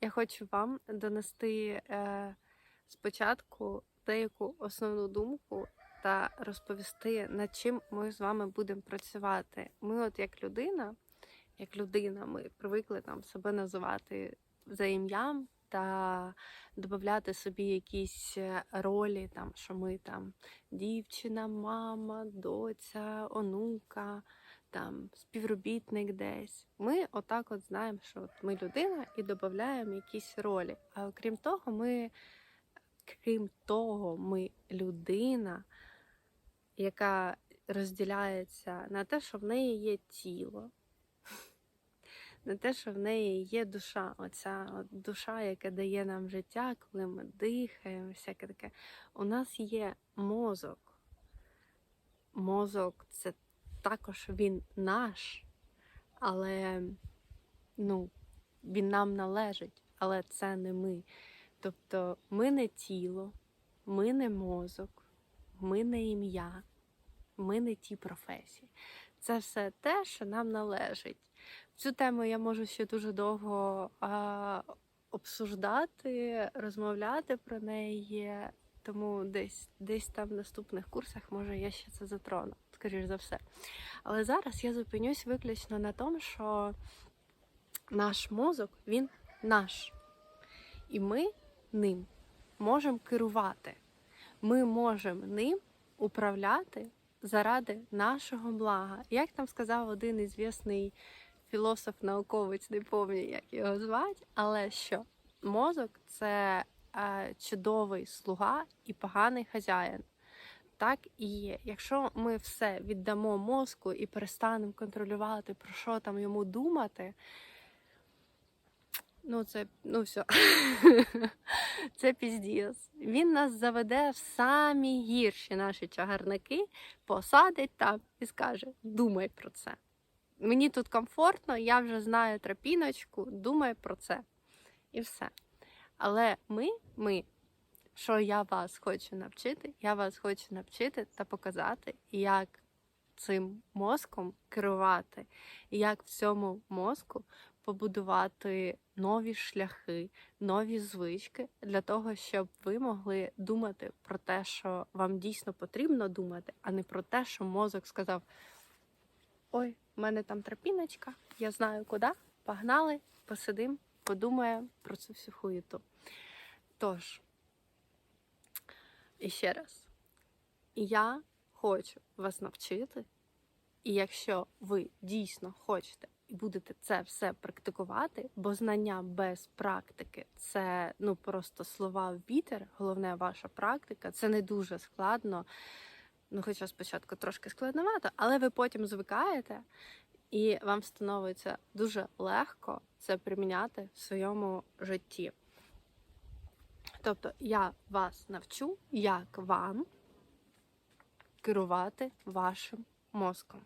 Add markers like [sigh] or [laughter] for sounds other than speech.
я хочу вам донести е, спочатку деяку основну думку та розповісти, над чим ми з вами будемо працювати. Ми, от як людина, як людина, ми привикли там себе називати за ім'ям та додати собі якісь е, ролі, там, що ми там дівчина, мама, доця, онука, там співробітник десь. Ми отак от знаємо, що от ми людина і додаємо якісь ролі. А окрім того, ми, крім того, ми людина, яка розділяється на те, що в неї є тіло, [laughs] на те, що в неї є душа, оця от душа, яка дає нам життя, коли ми дихаємо, всяке таке. У нас є мозок. Мозок це також він наш, але ну, він нам належить, але це не ми. Тобто ми не тіло, ми не мозок, ми не ім'я, ми не ті професії. Це все те, що нам належить. Цю тему я можу ще дуже довго а, обсуждати, розмовляти про неї. Тому десь десь там в наступних курсах може я ще це затрону, скоріш за все. Але зараз я зупинюсь виключно на тому, що наш мозок він наш. І ми ним можемо керувати. Ми можемо ним управляти заради нашого блага. Як там сказав один ізвісний філософ-науковець, не пам'ятаю, як його звати, але що мозок це е, чудовий слуга і поганий хазяїн. Так і є. Якщо ми все віддамо мозку і перестанемо контролювати, про що там йому думати, ну це ну все. [laughs] це піздіс. Він нас заведе в самі гірші наші чагарники, посадить там і скаже: думай про це. Мені тут комфортно, я вже знаю тропіночку, думай про це. І все. Але ми, ми, що я вас хочу навчити, я вас хочу навчити та показати, як цим мозком керувати, і як в цьому мозку побудувати нові шляхи, нові звички для того, щоб ви могли думати про те, що вам дійсно потрібно думати, а не про те, що мозок сказав: Ой, в мене там тропіночка, я знаю куди, погнали, посидим, подумаємо про цю всю хуєту. Тож, і ще раз, я хочу вас навчити, і якщо ви дійсно хочете і будете це все практикувати, бо знання без практики це ну просто слова в вітер, головне ваша практика, це не дуже складно. Ну, хоча спочатку трошки складновато, але ви потім звикаєте, і вам становиться дуже легко це приміняти в своєму житті. Тобто я вас навчу, як вам керувати вашим мозком.